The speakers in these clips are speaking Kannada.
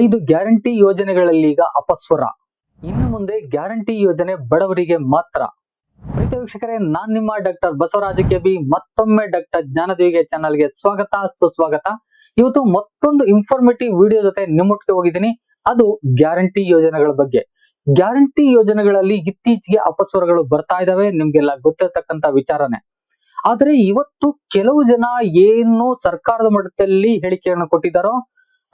ಐದು ಗ್ಯಾರಂಟಿ ಯೋಜನೆಗಳಲ್ಲಿ ಈಗ ಅಪಸ್ವರ. ಇನ್ನು ಮುಂದೆ ಗ್ಯಾರಂಟಿ ಯೋಜನೆ ಬಡವರಿಗೆ ಮಾತ್ರ. ಪ್ರೀತಿ ವೀಕ್ಷಕರೇ, ನಾನ್ ನಿಮ್ಮ ಡಾಕ್ಟರ್ ಬಸವರಾಜ ಕೆಬಿ, ಮತ್ತೊಮ್ಮೆ ಡಾಕ್ಟರ್ ಜ್ಞಾನದೇವಿಗೆ ಚಾನಲ್ಗೆ ಸ್ವಾಗತ, ಸುಸ್ವಾಗತ. ಇವತ್ತು ಮತ್ತೊಂದು ಇನ್ಫಾರ್ಮೇಟಿವ್ ವಿಡಿಯೋ ಜೊತೆ ನಿಮ್ಮೊಟ್ಟಿಗೆ ಹೋಗಿದ್ದೀನಿ. ಅದು ಗ್ಯಾರಂಟಿ ಯೋಜನೆಗಳ ಬಗ್ಗೆ. ಗ್ಯಾರಂಟಿ ಯೋಜನೆಗಳಲ್ಲಿ ಇತ್ತೀಚೆಗೆ ಅಪಸ್ವರಗಳು ಬರ್ತಾ ಇದಾವೆ, ನಿಮ್ಗೆಲ್ಲ ಗೊತ್ತಿರತಕ್ಕಂತ ವಿಚಾರನೆ. ಆದ್ರೆ ಇವತ್ತು ಕೆಲವು ಜನ ಏನು ಸರ್ಕಾರದ ಮಟ್ಟದಲ್ಲಿ ಹೇಳಿಕೆಯನ್ನು ಕೊಟ್ಟಿದ್ದಾರೋ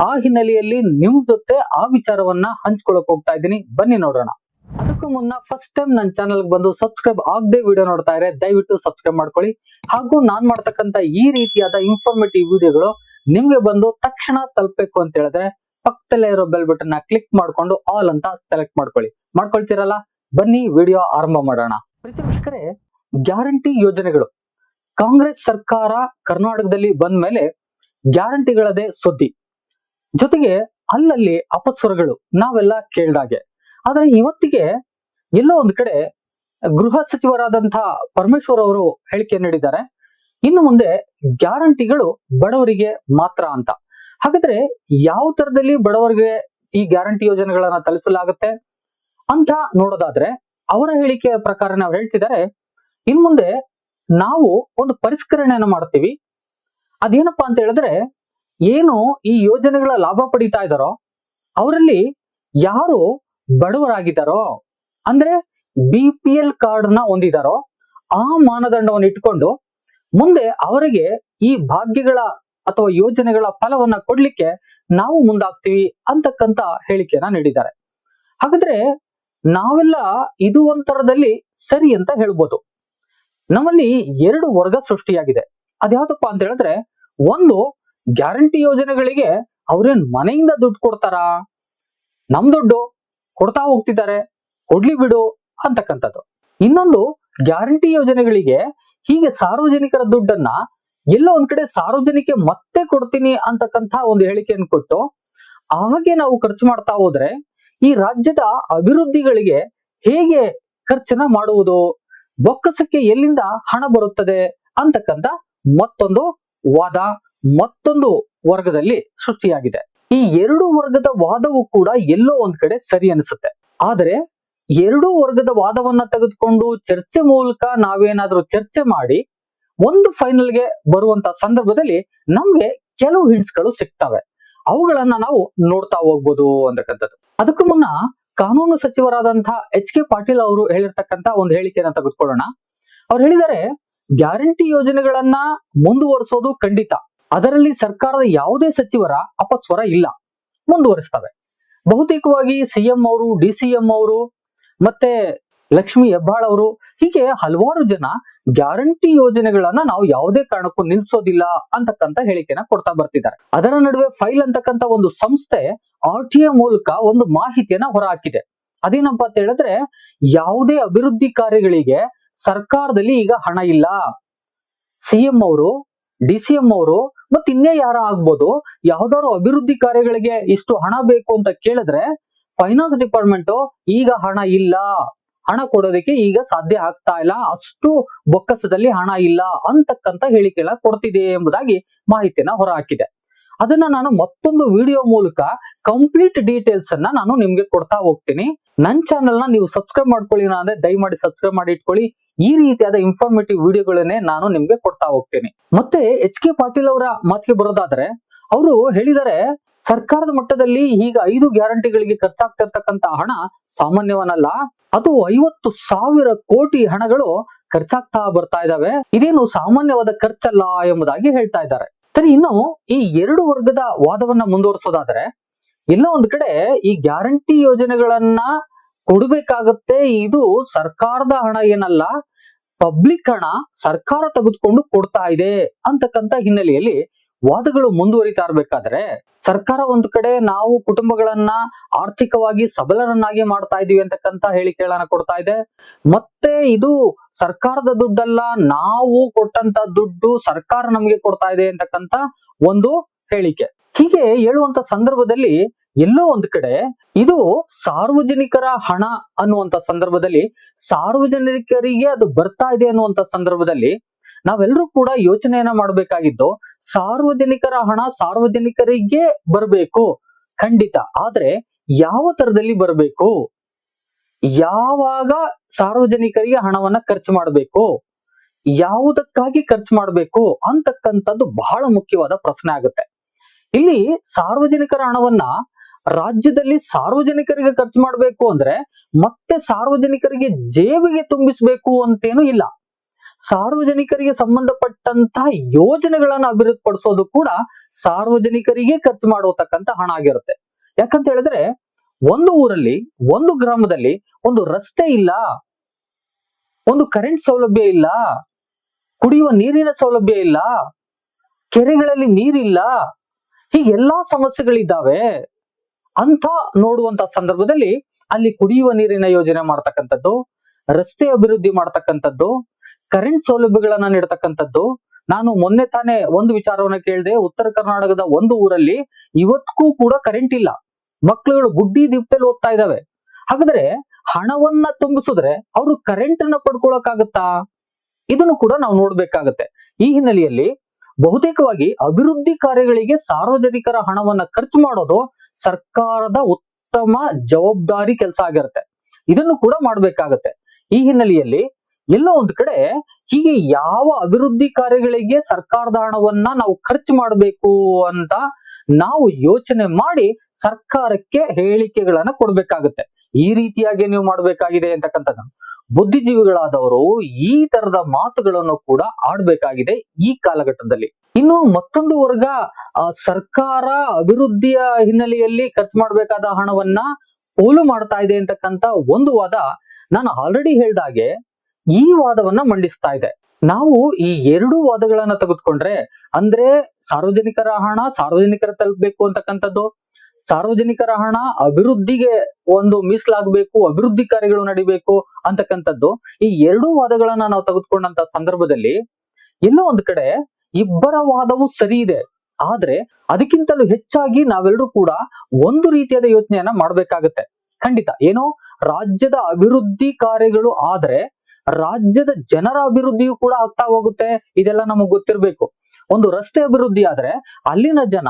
ಆ ಹಿನ್ನೆಲೆಯಲ್ಲಿ ನಿಮ್ ಜೊತೆ ಆ ವಿಚಾರವನ್ನ ಹಂಚ್ಕೊಳಕ್ ಹೋಗ್ತಾ ಇದ್ದೀನಿ. ಬನ್ನಿ ನೋಡೋಣ. ಅದಕ್ಕೂ ಮುನ್ನ ಫಸ್ಟ್ ಟೈಮ್ ನನ್ನ ಚಾನಲ್ ಬಂದು ಸಬ್ಸ್ಕ್ರೈಬ್ ಆಗದೆ ವಿಡಿಯೋ ನೋಡ್ತಾ ಇದ್ರೆ ದಯವಿಟ್ಟು ಸಬ್ಸ್ಕ್ರೈಬ್ ಮಾಡ್ಕೊಳ್ಳಿ. ಹಾಗೂ ನಾನ್ ಮಾಡ್ತಕ್ಕಂತ ಈ ರೀತಿಯಾದ ಇನ್ಫಾರ್ಮೇಟಿವ್ ವಿಡಿಯೋಗಳು ನಿಮ್ಗೆ ಬಂದು ತಕ್ಷಣ ತಲುಪಬೇಕು ಅಂತ ಹೇಳಿದ್ರೆ ಪಕ್ಕದಲ್ಲೇ ಇರೋ ಬೆಲ್ ಬಟನ್ ಕ್ಲಿಕ್ ಮಾಡ್ಕೊಂಡು ಆಲ್ ಅಂತ ಸೆಲೆಕ್ಟ್ ಮಾಡ್ಕೊಳ್ಳಿ. ಮಾಡ್ಕೊಳ್ತೀರಲ್ಲ? ಬನ್ನಿ ವಿಡಿಯೋ ಆರಂಭ ಮಾಡೋಣ. ಪ್ರೀತಿ ಗ್ಯಾರಂಟಿ ಯೋಜನೆಗಳು. ಕಾಂಗ್ರೆಸ್ ಸರ್ಕಾರ ಕರ್ನಾಟಕದಲ್ಲಿ ಬಂದ ಮೇಲೆ ಗ್ಯಾರಂಟಿಗಳದೇ ಸುದ್ದಿ. ಜೊತೆಗೆ ಅಲ್ಲಲ್ಲಿ ಅಪಸ್ವರಗಳು ನಾವೆಲ್ಲ ಕೇಳ್ದಾಗೆ ಆದ್ರೆ ಇವತ್ತಿಗೆ ಎಲ್ಲೋ ಒಂದ್ ಕಡೆ ಗೃಹ ಸಚಿವರಾದಂತಹ ಪರಮೇಶ್ವರ್ ಅವರು ಹೇಳಿಕೆ ನೀಡಿದ್ದಾರೆ. ಇನ್ನು ಮುಂದೆ ಗ್ಯಾರಂಟಿಗಳು ಬಡವರಿಗೆ ಮಾತ್ರ ಅಂತ. ಹಾಗಾದ್ರೆ ಯಾವ ತರದಲ್ಲಿ ಬಡವರಿಗೆ ಈ ಗ್ಯಾರಂಟಿ ಯೋಜನೆಗಳನ್ನ ತಲುಪಿಸಲಾಗುತ್ತೆ ಅಂತ ನೋಡೋದಾದ್ರೆ ಅವರ ಹೇಳಿಕೆಯ ಪ್ರಕಾರ ನಾವು ಹೇಳ್ತಿದ್ದಾರೆ. ಇನ್ಮುಂದೆ ನಾವು ಒಂದು ಪರಿಷ್ಕರಣೆಯನ್ನು ಮಾಡ್ತೀವಿ. ಅದೇನಪ್ಪಾ ಅಂತ ಹೇಳಿದ್ರೆ ಏನು ಈ ಯೋಜನೆಗಳ ಲಾಭ ಪಡಿತಾ ಇದ್ದಾರೋ, ಅವರಲ್ಲಿ ಯಾರು ಬಡವರಾಗಿದ್ದಾರೋ, ಅಂದ್ರೆ ಬಿ ಪಿ ಎಲ್ ಕಾರ್ಡ್ ಹೊಂದಿದಾರೋ ಆ ಮಾನದಂಡವನ್ನು ಇಟ್ಕೊಂಡು ಮುಂದೆ ಅವರಿಗೆ ಈ ಭಾಗ್ಯಗಳ ಅಥವಾ ಯೋಜನೆಗಳ ಫಲವನ್ನ ಕೊಡ್ಲಿಕ್ಕೆ ನಾವು ಮುಂದಾಗ್ತೀವಿ ಅಂತಕ್ಕಂತ ಹೇಳಿಕೆಯನ್ನ ನೀಡಿದ್ದಾರೆ. ಹಾಗಾದ್ರೆ ನಾವೆಲ್ಲ ಇದು ಒಂಥರದಲ್ಲಿ ಸರಿ ಅಂತ ಹೇಳ್ಬೋದು. ನಮ್ಮಲ್ಲಿ ಎರಡು ವರ್ಗ ಸೃಷ್ಟಿಯಾಗಿದೆ. ಅದ್ಯಾವ್ದಪ್ಪ ಅಂತ ಹೇಳಿದ್ರೆ, ಒಂದು ಗ್ಯಾರಂಟಿ ಯೋಜನೆಗಳಿಗೆ ಅವ್ರೇನ್ ಮನೆಯಿಂದ ದುಡ್ಡು ಕೊಡ್ತಾರಾ? ನಮ್ ದುಡ್ಡು ಕೊಡ್ತಾ ಹೋಗ್ತಿದ್ದಾರೆ, ಕೊಡ್ಲಿ ಬಿಡು ಅಂತಕ್ಕಂಥದ್ದು. ಇನ್ನೊಂದು ಗ್ಯಾರಂಟಿ ಯೋಜನೆಗಳಿಗೆ ಹೀಗೆ ಸಾರ್ವಜನಿಕರ ದುಡ್ಡನ್ನ ಎಲ್ಲೋ ಒಂದ್ ಕಡೆ ಸಾರ್ವಜನಿಕ ಮತ್ತೆ ಕೊಡ್ತೀನಿ ಅಂತಕ್ಕಂಥ ಒಂದು ಹೇಳಿಕೆಯನ್ನು ಕೊಟ್ಟು ಹಾಗೆ ನಾವು ಖರ್ಚು ಮಾಡ್ತಾ ಹೋದ್ರೆ ಈ ರಾಜ್ಯದ ಅಭಿವೃದ್ಧಿಗಳಿಗೆ ಹೇಗೆ ಖರ್ಚನ ಮಾಡುವುದು? ಬೊಕ್ಕಸಕ್ಕೆ ಎಲ್ಲಿಂದ ಹಣ ಬರುತ್ತದೆ ಅಂತಕ್ಕಂಥ ಮತ್ತೊಂದು ವಾದ. ಮತ್ತೊಂದು ವರ್ಗದಲ್ಲಿ ಸೃಷ್ಟಿಯಾಗಿದೆ. ಈ ಎರಡು ವರ್ಗದ ವಾದವು ಕೂಡ ಎಲ್ಲೋ ಒಂದ್ ಕಡೆ ಸರಿ ಅನಿಸುತ್ತೆ. ಆದರೆ ಎರಡೂ ವರ್ಗದ ವಾದವನ್ನ ತೆಗೆದುಕೊಂಡು ಚರ್ಚೆ ಮೂಲಕ ನಾವೇನಾದ್ರೂ ಚರ್ಚೆ ಮಾಡಿ ಒಂದು ಫೈನಲ್ಗೆ ಬರುವಂತ ಸಂದರ್ಭದಲ್ಲಿ ನಮ್ಗೆ ಕೆಲವು ಹಿಂಟ್ಸ್ಗಳು ಸಿಗ್ತವೆ. ಅವುಗಳನ್ನ ನಾವು ನೋಡ್ತಾ ಹೋಗ್ಬೋದು ಅಂತಕ್ಕಂಥದ್ದು ಅದಕ್ಕೂ ಮುನ್ನ ಕಾನೂನು ಸಚಿವರಾದಂತಹ ಎಚ್ ಕೆ ಪಾಟೀಲ್ ಅವರು ಹೇಳಿರ್ತಕ್ಕಂತ ಒಂದು ಹೇಳಿಕೆಯನ್ನ ತೆಗೆದುಕೊಳ್ಳೋಣ. ಅವ್ರು ಹೇಳಿದ್ದಾರೆ, ಗ್ಯಾರಂಟಿ ಯೋಜನೆಗಳನ್ನ ಮುಂದುವರಿಸೋದು ಖಂಡಿತ. ಅದರಲ್ಲಿ ಸರ್ಕಾರದ ಯಾವುದೇ ಸಚಿವರ ಅಪಸ್ವರ ಇಲ್ಲ, ಮುಂದುವರಿಸ್ತವೆ. ಬಹುತೇಕವಾಗಿ ಸಿಎಂ ಅವರು, ಡಿ ಸಿ ಎಂ ಅವರು ಮತ್ತೆ ಲಕ್ಷ್ಮಿ ಹೆಬ್ಬಾಳ್ ಅವರು ಹೀಗೆ ಹಲವಾರು ಜನ ಗ್ಯಾರಂಟಿ ಯೋಜನೆಗಳನ್ನ ನಾವು ಯಾವುದೇ ಕಾರಣಕ್ಕೂ ನಿಲ್ಸೋದಿಲ್ಲ ಅಂತಕ್ಕಂತ ಹೇಳಿಕೆನ ಕೊಡ್ತಾ ಬರ್ತಿದ್ದಾರೆ. ಅದರ ನಡುವೆ ಫೈಲ್ ಅಂತಕ್ಕಂತ ಒಂದು ಸಂಸ್ಥೆ ಆರ್ ಟಿ ಮೂಲಕ ಒಂದು ಮಾಹಿತಿಯನ್ನ ಹೊರಹಾಕಿದೆ. ಅದೇನಪ್ಪ ಅಂತ ಹೇಳಿದ್ರೆ, ಯಾವುದೇ ಅಭಿವೃದ್ಧಿ ಕಾರ್ಯಗಳಿಗೆ ಸರ್ಕಾರದಲ್ಲಿ ಈಗ ಹಣ ಇಲ್ಲ. ಸಿಎಂ ಅವರು ಡಿ ಸಿ ಎಂ ಅವರು ಮತ್ ಇನ್ನೇ ಯಾರ ಆಗ್ಬೋದು? ಯಾವ್ದಾದ್ರು ಅಭಿವೃದ್ಧಿ ಕಾರ್ಯಗಳಿಗೆ ಇಷ್ಟು ಹಣ ಬೇಕು ಅಂತ ಕೇಳಿದ್ರೆ ಫೈನಾನ್ಸ್ ಡಿಪಾರ್ಟ್ಮೆಂಟ್ ಈಗ ಹಣ ಇಲ್ಲ. ಹಣ ಕೊಡೋದಕ್ಕೆ ಈಗ ಸಾಧ್ಯ ಆಗ್ತಾ ಇಲ್ಲ. ಅಷ್ಟು ಬೊಕ್ಕಸದಲ್ಲಿ ಹಣ ಇಲ್ಲ ಅಂತಕ್ಕಂತ ಹೇಳಿಕೆಗಳ ಕೊಡ್ತಿದೆ ಎಂಬುದಾಗಿ ಮಾಹಿತಿಯನ್ನ ಹೊರಹಾಕಿದೆ. ಅದನ್ನ ನಾನು ಮತ್ತೊಂದು ವಿಡಿಯೋ ಮೂಲಕ ಕಂಪ್ಲೀಟ್ ಡೀಟೇಲ್ಸ್ ಅನ್ನ ನಾನು ನಿಮ್ಗೆ ಕೊಡ್ತಾ ಹೋಗ್ತೀನಿ. ನನ್ನ ಚಾನೆಲ್ನ ನೀವು ಸಬ್ಸ್ಕ್ರೈಬ್ ಮಾಡ್ಕೊಳ್ಳಿ ಅಂದ್ರೆ ದಯಮಾಡಿ ಸಬ್ಸ್ಕ್ರೈಬ್ ಮಾಡಿ ಇಟ್ಕೊಳ್ಳಿ. ಈ ರೀತಿಯಾದ ಇನ್ಫಾರ್ಮೇಟಿವ್ ವಿಡಿಯೋಗಳನ್ನೇ ನಾನು ನಿಮ್ಗೆ ಕೊಡ್ತಾ ಹೋಗ್ತೀನಿ. ಮತ್ತೆ ಎಚ್ ಕೆ ಪಾಟೀಲ್ ಅವರ ಮಾತಿಗೆ ಬರೋದಾದ್ರೆ, ಅವರು ಹೇಳಿದರೆ, ಸರ್ಕಾರದ ಮಟ್ಟದಲ್ಲಿ ಈಗ ಐದು ಗ್ಯಾರಂಟಿಗಳಿಗೆ ಖರ್ಚಾಗ್ತಿರ್ತಕ್ಕಂತ ಹಣ ಸಾಮಾನ್ಯವನ್ನಲ್ಲ, ಅದು ಐವತ್ತು ಸಾವಿರ ಕೋಟಿ ಹಣಗಳು ಖರ್ಚಾಗ್ತಾ ಬರ್ತಾ ಇದಾವೆ. ಇದೇನು ಸಾಮಾನ್ಯವಾದ ಖರ್ಚಲ್ಲ ಎಂಬುದಾಗಿ ಹೇಳ್ತಾ ಇದ್ದಾರೆ. ಸರಿ, ಇನ್ನು ಈ ಎರಡು ವರ್ಗದ ವಾದವನ್ನ ಮುಂದುವರಿಸೋದಾದ್ರೆ, ಎಲ್ಲ ಒಂದ್ ಕಡೆ ಈ ಗ್ಯಾರಂಟಿ ಯೋಜನೆಗಳನ್ನ ಕೊಡಬೇಕಾಗತ್ತೆ. ಇದು ಸರ್ಕಾರದ ಹಣ ಏನಲ್ಲ ಪಬ್ಲಿಕ್ ಹಣ ಸರ್ಕಾರ ತೆಗೆದುಕೊಂಡು ಕೊಡ್ತಾ ಇದೆ ಅಂತಕ್ಕಂಥ ಹಿನ್ನೆಲೆಯಲ್ಲಿ ವಾದಗಳು ಮುಂದುವರಿತಾ ಇರ್ಬೇಕಾದ್ರೆ, ಸರ್ಕಾರ ಒಂದು ಕಡೆ ನಾವು ಕುಟುಂಬಗಳನ್ನ ಆರ್ಥಿಕವಾಗಿ ಸಬಲರನ್ನಾಗಿ ಮಾಡ್ತಾ ಇದೀವಿ ಅಂತಕ್ಕಂತ ಹೇಳಿಕೆಗಳನ್ನ ಕೊಡ್ತಾ ಇದೆ. ಮತ್ತೆ ಇದು ಸರ್ಕಾರದ ದುಡ್ಡಲ್ಲ, ನಾವು ಕೊಟ್ಟಂತ ದುಡ್ಡು ಸರ್ಕಾರ ನಮಗೆ ಕೊಡ್ತಾ ಇದೆ ಅಂತಕ್ಕಂತ ಒಂದು ಹೇಳಿಕೆ. ಹೀಗೆ ಹೇಳುವಂತ ಸಂದರ್ಭದಲ್ಲಿ ಎಲ್ಲೋ ಒಂದ್ ಕಡೆ ಇದು ಸಾರ್ವಜನಿಕರ ಹಣ ಅನ್ನುವಂತ ಸಂದರ್ಭದಲ್ಲಿ ಸಾರ್ವಜನಿಕರಿಗೆ ಅದು ಬರ್ತಾ ಇದೆ ಅನ್ನುವಂತ ಸಂದರ್ಭದಲ್ಲಿ ನಾವೆಲ್ಲರೂ ಕೂಡ ಯೋಚನೆಯನ್ನ ಮಾಡಬೇಕಾಗಿದ್ದು ಸಾರ್ವಜನಿಕರ ಹಣ ಸಾರ್ವಜನಿಕರಿಗೆ ಬರಬೇಕು ಖಂಡಿತ. ಆದ್ರೆ ಯಾವ ತರದಲ್ಲಿ ಬರಬೇಕು? ಯಾವಾಗ ಸಾರ್ವಜನಿಕರಿಗೆ ಹಣವನ್ನ ಖರ್ಚು ಮಾಡಬೇಕು? ಯಾವುದಕ್ಕಾಗಿ ಖರ್ಚು ಮಾಡಬೇಕು ಅಂತಕ್ಕಂಥದ್ದು ಬಹಳ ಮುಖ್ಯವಾದ ಪ್ರಶ್ನೆ ಆಗುತ್ತೆ. ಇಲ್ಲಿ ಸಾರ್ವಜನಿಕರ ಹಣವನ್ನ ರಾಜ್ಯದಲ್ಲಿ ಸಾರ್ವಜನಿಕರಿಗೆ ಖರ್ಚು ಮಾಡಬೇಕು ಅಂದ್ರೆ ಮತ್ತೆ ಸಾರ್ವಜನಿಕರಿಗೆ ಜೇಬಿಗೆ ತುಂಬಿಸಬೇಕು ಅಂತೇನು ಇಲ್ಲ. ಸಾರ್ವಜನಿಕರಿಗೆ ಸಂಬಂಧಪಟ್ಟಂತಹ ಯೋಜನೆಗಳನ್ನ ಅಭಿವೃದ್ಧಿಪಡಿಸೋದು ಕೂಡ ಸಾರ್ವಜನಿಕರಿಗೆ ಖರ್ಚು ಮಾಡುವತಕ್ಕಂತ ಹಣ ಆಗಿರುತ್ತೆ. ಯಾಕಂತ ಹೇಳಿದ್ರೆ ಒಂದು ಊರಲ್ಲಿ, ಒಂದು ಗ್ರಾಮದಲ್ಲಿ ಒಂದು ರಸ್ತೆ ಇಲ್ಲ, ಒಂದು ಕರೆಂಟ್ ಸೌಲಭ್ಯ ಇಲ್ಲ, ಕುಡಿಯುವ ನೀರಿನ ಸೌಲಭ್ಯ ಇಲ್ಲ, ಕೆರೆಗಳಲ್ಲಿ ನೀರಿಲ್ಲ ಹೀಗೆ ಎಲ್ಲಾ ಸಮಸ್ಯೆಗಳಿದ್ದಾವೆ ಅಂತ ನೋಡುವಂತ ಸಂದರ್ಭದಲ್ಲಿ ಅಲ್ಲಿ ಕುಡಿಯುವ ನೀರಿನ ಯೋಜನೆ ಮಾಡ್ತಕ್ಕಂಥದ್ದು, ರಸ್ತೆ ಅಭಿವೃದ್ಧಿ ಮಾಡ್ತಕ್ಕಂಥದ್ದು ಕರೆಂಟ್ ಸೌಲಭ್ಯಗಳನ್ನ ನೀಡತಕ್ಕಂಥದ್ದು. ನಾನು ಮೊನ್ನೆ ತಾನೇ ಒಂದು ವಿಚಾರವನ್ನ ಕೇಳಿದೆ, ಉತ್ತರ ಕರ್ನಾಟಕದ ಒಂದು ಊರಲ್ಲಿ ಇವತ್ತಿಗೂ ಕೂಡ ಕರೆಂಟ್ ಇಲ್ಲ. ಮಕ್ಕಳುಗಳು ಗುಡ್ಡಿ ದೀಪದಲ್ಲಿ ಓದ್ತಾ ಇದಾವೆ. ಹಾಗಾದ್ರೆ ಹಣವನ್ನ ತುಂಬಿಸಿದ್ರೆ ಅವರು ಕರೆಂಟ್ ಅನ್ನ ಪಡ್ಕೊಳಕ್ಕಾಗತ್ತಾ? ಇದನ್ನು ಕೂಡ ನಾವು ನೋಡ್ಬೇಕಾಗತ್ತೆ. ಈ ಹಿನ್ನೆಲೆಯಲ್ಲಿ ಬಹುತೇಕವಾಗಿ ಅಭಿವೃದ್ಧಿ ಕಾರ್ಯಗಳಿಗೆ ಸಾರ್ವಜನಿಕರ ಹಣವನ್ನ ಖರ್ಚು ಮಾಡೋದು ಸರ್ಕಾರದ ಉತ್ತಮ ಜವಾಬ್ದಾರಿ ಕೆಲಸ ಆಗಿರುತ್ತೆ. ಇದನ್ನು ಕೂಡ ಮಾಡಬೇಕಾಗತ್ತೆ. ಈ ಹಿನ್ನೆಲೆಯಲ್ಲಿ ಎಲ್ಲೋ ಒಂದ್ ಕಡೆ ಹೀಗೆ ಯಾವ ಅಭಿವೃದ್ಧಿ ಕಾರ್ಯಗಳಿಗೆ ಸರ್ಕಾರದ ಹಣವನ್ನ ನಾವು ಖರ್ಚು ಮಾಡಬೇಕು ಅಂತ ನಾವು ಯೋಚನೆ ಮಾಡಿ ಸರ್ಕಾರಕ್ಕೆ ಹೇಳಿಕೆಗಳನ್ನ ಕೊಡ್ಬೇಕಾಗತ್ತೆ. ಈ ರೀತಿಯಾಗಿ ನೀವು ಮಾಡ್ಬೇಕಾಗಿದೆ ಅಂತಕ್ಕಂಥದ್ದು. ಬುದ್ಧಿಜೀವಿಗಳಾದವರು ಈ ತರದ ಮಾತುಗಳನ್ನು ಕೂಡ ಆಡ್ಬೇಕಾಗಿದೆ ಈ ಕಾಲಘಟ್ಟದಲ್ಲಿ. ಇನ್ನು ಮತ್ತೊಂದು ವರ್ಗ ಸರ್ಕಾರ ಅಭಿವೃದ್ಧಿಯ ಹಿನ್ನೆಲೆಯಲ್ಲಿ ಖರ್ಚು ಮಾಡಬೇಕಾದ ಹಣವನ್ನ ಪೋಲು ಮಾಡ್ತಾ ಇದೆ ಅಂತಕ್ಕಂತ ಒಂದು ವಾದ ನಾನು ಆಲ್ರೆಡಿ ಹೇಳ್ದಾಗೆ ಈ ವಾದವನ್ನ ಮಂಡಿಸ್ತಾ ಇದೆ. ನಾವು ಈ ಎರಡು ವಾದಗಳನ್ನ ತೆಗೆದುಕೊಂಡ್ರೆ ಅಂದ್ರೆ ಸಾರ್ವಜನಿಕರ ಹಣ, ಸಾರ್ವಜನಿಕರ ತಲುಪಬೇಕು ಅಂತಕ್ಕಂಥದ್ದು? ಸಾರ್ವಜನಿಕರ ಹಣ ಅಭಿವೃದ್ಧಿಗೆ ಒಂದು ಮೀಸಲಾಗಬೇಕು, ಅಭಿವೃದ್ಧಿ ಕಾರ್ಯಗಳು ನಡಿಬೇಕು ಅಂತಕ್ಕಂಥದ್ದು ಈ ಎರಡೂ ವಾದಗಳನ್ನ ನಾವು ತೆಗೆದುಕೊಂಡಂತ ಸಂದರ್ಭದಲ್ಲಿ ಎಲ್ಲೋ ಒಂದ್ ಕಡೆ ಇಬ್ಬರ ವಾದವು ಸರಿ ಇದೆ. ಆದ್ರೆ ಅದಕ್ಕಿಂತಲೂ ಹೆಚ್ಚಾಗಿ ನಾವೆಲ್ಲರೂ ಕೂಡ ಒಂದು ರೀತಿಯಾದ ಯೋಚನೆಯನ್ನ ಮಾಡ್ಬೇಕಾಗತ್ತೆ. ಖಂಡಿತ. ಏನೋ ರಾಜ್ಯದ ಅಭಿವೃದ್ಧಿ ಕಾರ್ಯಗಳು ಆದ್ರೆ ರಾಜ್ಯದ ಜನರ ಅಭಿವೃದ್ಧಿಯು ಕೂಡ ಆಗ್ತಾ ಹೋಗುತ್ತೆ. ಇದೆಲ್ಲ ನಮಗ್ ಗೊತ್ತಿರ್ಬೇಕು. ಒಂದು ರಸ್ತೆ ಅಭಿವೃದ್ಧಿ ಆದ್ರೆ ಅಲ್ಲಿನ ಜನ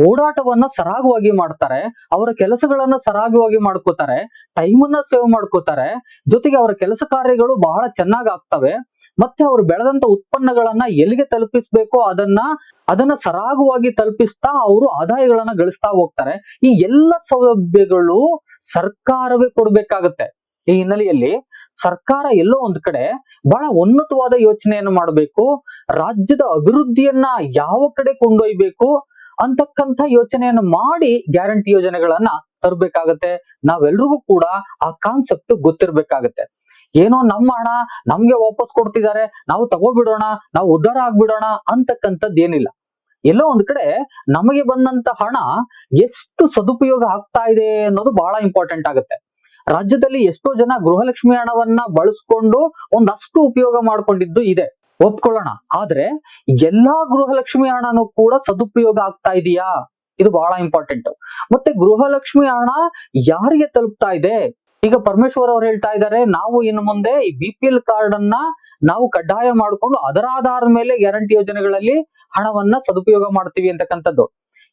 ಓಡಾಟವನ್ನ ಸರಾಗವಾಗಿ ಮಾಡ್ತಾರೆ, ಅವರ ಕೆಲಸಗಳನ್ನ ಸರಾಗವಾಗಿ ಮಾಡ್ಕೋತಾರೆ, ಟೈಮನ್ನ ಸೇವ್ ಮಾಡ್ಕೋತಾರೆ, ಜೊತೆಗೆ ಅವರ ಕೆಲಸ ಕಾರ್ಯಗಳು ಬಹಳ ಚೆನ್ನಾಗಿ ಆಗ್ತವೆ, ಮತ್ತೆ ಅವರು ಬೆಳೆದಂತ ಉತ್ಪನ್ನಗಳನ್ನ ಎಲ್ಲಿಗೆ ತಲುಪಿಸ್ಬೇಕು ಅದನ್ನ ಅದನ್ನ ಸರಾಗವಾಗಿ ತಲುಪಿಸ್ತಾ ಅವರು ಆದಾಯಗಳನ್ನ ಗಳಿಸ್ತಾ ಹೋಗ್ತಾರೆ. ಈ ಎಲ್ಲ ಸೌಲಭ್ಯಗಳು ಸರ್ಕಾರವೇ ಕೊಡ್ಬೇಕಾಗತ್ತೆ. ಈ ಹಿನ್ನೆಲೆಯಲ್ಲಿ ಸರ್ಕಾರ ಎಲ್ಲೋ ಒಂದ್ ಕಡೆ ಬಹಳ ಉನ್ನತವಾದ ಯೋಚನೆಯನ್ನು ಮಾಡಬೇಕು, ರಾಜ್ಯದ ಅಭಿವೃದ್ಧಿಯನ್ನ ಯಾವ ಕಡೆ ಕೊಂಡೊಯ್ಬೇಕು ಅಂತಕ್ಕಂಥ ಯೋಚನೆಯನ್ನು ಮಾಡಿ ಗ್ಯಾರಂಟಿ ಯೋಜನೆಗಳನ್ನ ತರಬೇಕಾಗತ್ತೆ. ನಾವೆಲ್ರಿಗೂ ಕೂಡ ಆ ಕಾನ್ಸೆಪ್ಟ್ ಗೊತ್ತಿರ್ಬೇಕಾಗತ್ತೆ. ಏನೋ ನಮ್ಮ ಹಣ ನಮ್ಗೆ ವಾಪಸ್ ಕೊಡ್ತಿದ್ದಾರೆ, ನಾವು ತಗೋಬಿಡೋಣ, ನಾವು ಉದ್ಧಾರ ಆಗ್ಬಿಡೋಣ ಅಂತಕ್ಕಂಥದ್ದು ಏನಿಲ್ಲ. ಎಲ್ಲೋ ಒಂದ್ ಕಡೆ ನಮಗೆ ಬಂದಂತ ಹಣ ಎಷ್ಟು ಸದುಪಯೋಗ ಆಗ್ತಾ ಇದೆ ಅನ್ನೋದು ಬಹಳ ಇಂಪಾರ್ಟೆಂಟ್ ಆಗುತ್ತೆ. ರಾಜ್ಯದಲ್ಲಿ ಎಷ್ಟೋ ಜನ ಗೃಹಲಕ್ಷ್ಮಿ ಹಣವನ್ನ ಬಳಸ್ಕೊಂಡು ಒಂದಷ್ಟು ಉಪಯೋಗ ಮಾಡ್ಕೊಂಡಿದ್ದು ಇದೆ. ಒಪ್ಕೊಳ್ಳೋಣ. ಆದ್ರೆ ಎಲ್ಲಾ ಗೃಹಲಕ್ಷ್ಮಿ ಹಣನೂ ಕೂಡ ಸದುಪಯೋಗ ಆಗ್ತಾ ಇದೆಯಾ? ಇದು ಬಹಳ ಇಂಪಾರ್ಟೆಂಟ್ ಮತ್ತೆ ಗೃಹಲಕ್ಷ್ಮಿ ಹಣ ಯಾರಿಗೆ ತಲುಪ್ತಾ ಇದೆ? ಈಗ ಪರಮೇಶ್ವರ್ ಅವ್ರು ಹೇಳ್ತಾ ಇದ್ದಾರೆ, ನಾವು ಇನ್ನು ಮುಂದೆ ಈ ಬಿ ಪಿ ಎಲ್ ಕಾರ್ಡ್ ಅನ್ನ ನಾವು ಕಡ್ಡಾಯ ಮಾಡಿಕೊಂಡು ಅದರ ಆಧಾರದ ಮೇಲೆ ಗ್ಯಾರಂಟಿ ಯೋಜನೆಗಳಲ್ಲಿ ಹಣವನ್ನ ಸದುಪಯೋಗ ಮಾಡ್ತೀವಿ ಅಂತಕ್ಕಂಥದ್ದು.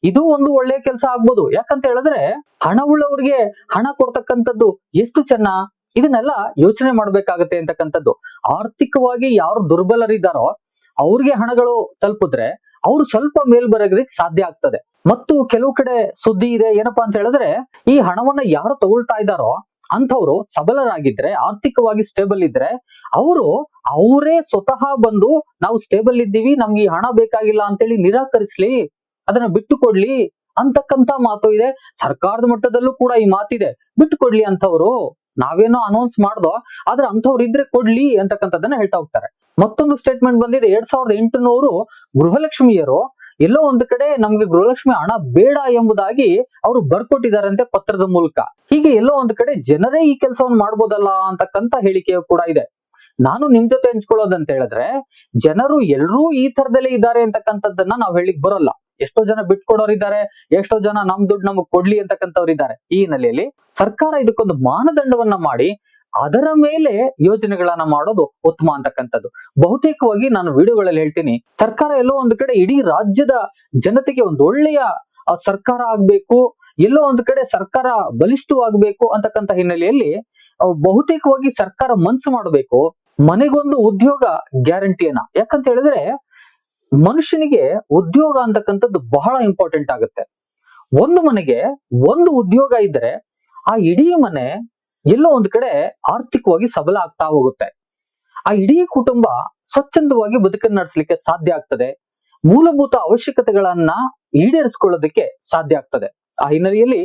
ಇದು ಒಂದು ಒಳ್ಳೆ ಕೆಲಸ ಆಗ್ಬೋದು. ಯಾಕಂತ ಹೇಳಿದ್ರೆ ಹಣವುಳ್ಳವರಿಗೆ ಹಣ ಕೊಡ್ತಕ್ಕಂಥದ್ದು ಎಷ್ಟು ಚೆನ್ನ? ಇದನ್ನೆಲ್ಲ ಯೋಚನೆ ಮಾಡ್ಬೇಕಾಗತ್ತೆ ಅಂತಕ್ಕಂಥದ್ದು. ಆರ್ಥಿಕವಾಗಿ ಯಾರು ದುರ್ಬಲರಿದ್ದಾರೋ ಅವ್ರಿಗೆ ಹಣಗಳು ತಲುಪಿದ್ರೆ ಅವ್ರು ಸ್ವಲ್ಪ ಮೇಲ್ ಬರೋದಕ್ಕೆ ಸಾಧ್ಯ ಆಗ್ತದೆ. ಮತ್ತು ಕೆಲವು ಕಡೆ ಸುದ್ದಿ ಇದೆ. ಏನಪ್ಪಾ ಅಂತ ಹೇಳಿದ್ರೆ ಈ ಹಣವನ್ನ ಯಾರು ತಗೊಳ್ತಾ ಇದ್ದಾರೋ ಅಂಥವ್ರು ಸಬಲರಾಗಿದ್ರೆ, ಆರ್ಥಿಕವಾಗಿ ಸ್ಟೇಬಲ್ ಇದ್ರೆ ಅವರು ಅವರೇ ಸ್ವತಃ ಬಂದು ನಾವು ಸ್ಟೇಬಲ್ ಇದ್ದೀವಿ, ನಮ್ಗೆ ಈ ಹಣ ಬೇಕಾಗಿಲ್ಲ ಅಂತೇಳಿ ನಿರಾಕರಿಸ್ಲಿ ಅದನ್ನ ಬಿಟ್ಟು ಕೊಡ್ಲಿ ಅಂತಕ್ಕಂತ ಮಾತು ಇದೆ. ಸರ್ಕಾರದ ಮಟ್ಟದಲ್ಲೂ ಕೂಡ ಈ ಮಾತಿದೆ. ಬಿಟ್ಟು ಕೊಡ್ಲಿ ಅಂತವ್ರು ನಾವೇನೋ ಅನೌನ್ಸ್ ಮಾಡ್ದೋ, ಆದ್ರೆ ಅಂಥವ್ರು ಇದ್ರೆ ಕೊಡ್ಲಿ ಅಂತಕ್ಕಂಥದ್ದನ್ನ ಹೇಳ್ತಾ ಹೋಗ್ತಾರೆ. ಮತ್ತೊಂದು ಸ್ಟೇಟ್ಮೆಂಟ್ ಬಂದಿದೆ. ಎರಡ್ ಸಾವಿರದ ಎಂಟುನೂರು ಗೃಹಲಕ್ಷ್ಮಿಯರು ಎಲ್ಲೋ ಒಂದು ಕಡೆ ನಮ್ಗೆ ಗೃಹಲಕ್ಷ್ಮಿ ಹಣ ಬೇಡ ಎಂಬುದಾಗಿ ಅವರು ಬರ್ಕೊಟ್ಟಿದಾರಂತೆ ಪತ್ರದ ಮೂಲಕ. ಹೀಗೆ ಎಲ್ಲೋ ಒಂದು ಕಡೆ ಜನರೇ ಈ ಕೆಲಸವನ್ನು ಮಾಡ್ಬೋದಲ್ಲ ಅಂತಕ್ಕಂತ ಹೇಳಿಕೆಯು ಕೂಡ ಇದೆ. ನಾನು ನಿಮ್ ಜೊತೆ ಹಂಚ್ಕೊಳ್ಳೋದಂತ ಹೇಳಿದ್ರೆ, ಜನರು ಎಲ್ಲರೂ ಈ ತರದಲ್ಲೇ ಇದ್ದಾರೆ ಅಂತಕ್ಕಂಥದ್ದನ್ನ ನಾವ್ ಹೇಳಿಕ್ ಬರೋಲ್ಲ. ಎಷ್ಟೋ ಜನ ಬಿಟ್ಕೊಡೋರಿದ್ದಾರೆ ಎಷ್ಟೋ ಜನ ನಮ್ ದುಡ್ಡು ನಮಗ್ ಕೊಡ್ಲಿ ಅಂತಕ್ಕಂಥವ್ರು ಇದ್ದಾರೆ. ಈ ಹಿನ್ನೆಲೆಯಲ್ಲಿ ಸರ್ಕಾರ ಇದಕ್ಕೊಂದು ಮಾನದಂಡವನ್ನ ಮಾಡಿ ಅದರ ಮೇಲೆ ಯೋಜನೆಗಳನ್ನ ಮಾಡೋದು ಉತ್ತಮ ಅಂತಕ್ಕಂಥದ್ದು. ಬಹುತೇಕವಾಗಿ ನಾನು ವಿಡಿಯೋಗಳಲ್ಲಿ ಹೇಳ್ತೀನಿ, ಸರ್ಕಾರ ಎಲ್ಲೋ ಒಂದು ಕಡೆ ಇಡೀ ರಾಜ್ಯದ ಜನತೆಗೆ ಒಂದು ಒಳ್ಳೆಯ ಸರ್ಕಾರ ಆಗ್ಬೇಕು, ಎಲ್ಲೋ ಒಂದು ಕಡೆ ಸರ್ಕಾರ ಬಲಿಷ್ಠವಾಗಬೇಕು ಅಂತಕ್ಕಂಥ ಹಿನ್ನೆಲೆಯಲ್ಲಿ ಬಹುತೇಕವಾಗಿ ಸರ್ಕಾರ ಮನ್ಸು ಮಾಡಬೇಕು, ಮನೆಗೊಂದು ಉದ್ಯೋಗ ಗ್ಯಾರಂಟಿಯನ್ನ. ಯಾಕಂತ ಹೇಳಿದ್ರೆ ಮನುಷ್ಯನಿಗೆ ಉದ್ಯೋಗ ಅಂತಕ್ಕಂಥದ್ದು ಬಹಳ ಇಂಪಾರ್ಟೆಂಟ್ ಆಗುತ್ತೆ. ಒಂದು ಮನೆಗೆ ಒಂದು ಉದ್ಯೋಗ ಇದ್ದರೆ ಆ ಇಡೀ ಮನೆ ಎಲ್ಲೋ ಒಂದು ಕಡೆ ಆರ್ಥಿಕವಾಗಿ ಸಬಲ ಆಗ್ತಾ ಹೋಗುತ್ತೆ. ಆ ಇಡೀ ಕುಟುಂಬ ಸ್ವಚ್ಛಂದವಾಗಿ ಬದುಕನ್ನು ನಡೆಸಲಿಕ್ಕೆ ಸಾಧ್ಯ ಆಗ್ತದೆ. ಮೂಲಭೂತ ಅವಶ್ಯಕತೆಗಳನ್ನ ಈಡೇರಿಸಿಕೊಳ್ಳೋದಕ್ಕೆ ಸಾಧ್ಯ ಆಗ್ತದೆ. ಆ ಹಿನ್ನೆಲೆಯಲ್ಲಿ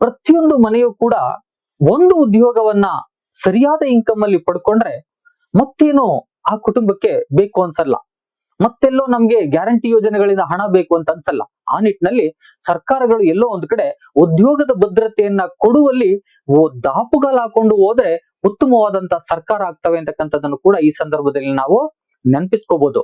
ಪ್ರತಿಯೊಂದು ಮನೆಯೂ ಕೂಡ ಒಂದು ಉದ್ಯೋಗವನ್ನ ಸರಿಯಾದ ಇನ್ಕಮ್ ಅಲ್ಲಿ ಪಡ್ಕೊಂಡ್ರೆ ಮತ್ತೇನು ಆ ಕುಟುಂಬಕ್ಕೆ ಬೇಕು ಅನ್ಸಲ್ಲ. ಮತ್ತೆಲ್ಲೋ ನಮ್ಗೆ ಗ್ಯಾರಂಟಿ ಯೋಜನೆಗಳಿಂದ ಹಣ ಬೇಕು ಅಂತ ಅನ್ಸಲ್ಲ. ಆ ನಿಟ್ಟಿನಲ್ಲಿ ಸರ್ಕಾರಗಳು ಎಲ್ಲೋ ಒಂದ್ ಕಡೆ ಉದ್ಯೋಗದ ಭದ್ರತೆಯನ್ನ ಕೊಡುವಲ್ಲಿ ದಾಪುಗಾಲ್ ಹಾಕೊಂಡು ಹೋದ್ರೆ ಉತ್ತಮವಾದಂತ ಸರ್ಕಾರ ಆಗ್ತವೆ ಅಂತಕ್ಕಂಥದ್ದನ್ನು ಕೂಡ ಈ ಸಂದರ್ಭದಲ್ಲಿ ನಾವು ನೆನಪಿಸ್ಕೋಬಹುದು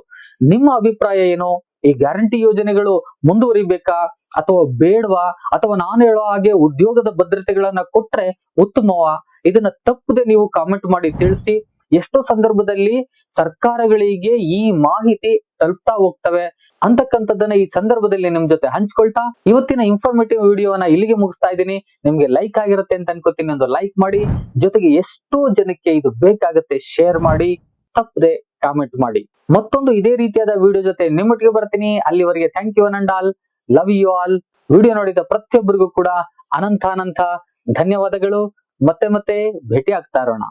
ನಿಮ್ಮ ಅಭಿಪ್ರಾಯ ಏನು? ಈ ಗ್ಯಾರಂಟಿ ಯೋಜನೆಗಳು ಮುಂದುವರಿಬೇಕಾ? ಅಥವಾ ಬೇಡವಾ? ಅಥವಾ ನಾನು ಹೇಳೋ ಹಾಗೆ ಉದ್ಯೋಗದ ಭದ್ರತೆಗಳನ್ನ ಕೊಟ್ರೆ ಉತ್ತಮವಾ? ಇದನ್ನ ತಪ್ಪದೆ ನೀವು ಕಾಮೆಂಟ್ ಮಾಡಿ ತಿಳಿಸಿ. ಎಷ್ಟೋ ಸಂದರ್ಭದಲ್ಲಿ ಸರ್ಕಾರಗಳಿಗೆ ಈ ಮಾಹಿತಿ ತಲುಪ್ತಾ ಹೋಗ್ತವೆ ಅಂತಕ್ಕಂಥದ್ದನ್ನ ಈ ಸಂದರ್ಭದಲ್ಲಿ ನಿಮ್ ಜೊತೆ ಹಂಚ್ಕೊಳ್ತಾ ಇವತ್ತಿನ ಇನ್ಫಾರ್ಮೇಟಿವ್ ವಿಡಿಯೋನ ಇಲ್ಲಿಗೆ ಮುಗಿಸ್ತಾ ಇದ್ದೀನಿ. ನಿಮ್ಗೆ ಲೈಕ್ ಆಗಿರುತ್ತೆ ಅಂತ ಅನ್ಕೋತೀನಿ. ಒಂದು ಲೈಕ್ ಮಾಡಿ, ಜೊತೆಗೆ ಎಷ್ಟೋ ಜನಕ್ಕೆ ಇದು ಬೇಕಾಗುತ್ತೆ ಶೇರ್ ಮಾಡಿ, ತಪ್ಪದೆ ಕಾಮೆಂಟ್ ಮಾಡಿ. ಮತ್ತೊಂದು ಇದೇ ರೀತಿಯಾದ ವಿಡಿಯೋ ಜೊತೆ ನಿಮ್ಮೊಟ್ಟಿಗೆ ಬರ್ತೀನಿ. ಅಲ್ಲಿವರೆಗೆ thank you and all love you all video ನೋಡಿದ ಪ್ರತಿಯೊಬ್ಬರಿಗೂ ಕೂಡ ಅನಂತ ಅನಂತ ಧನ್ಯವಾದಗಳು. ಮತ್ತೆ ಮತ್ತೆ ಭೇಟಿ ಆಗ್ತಾ ಇರೋಣ.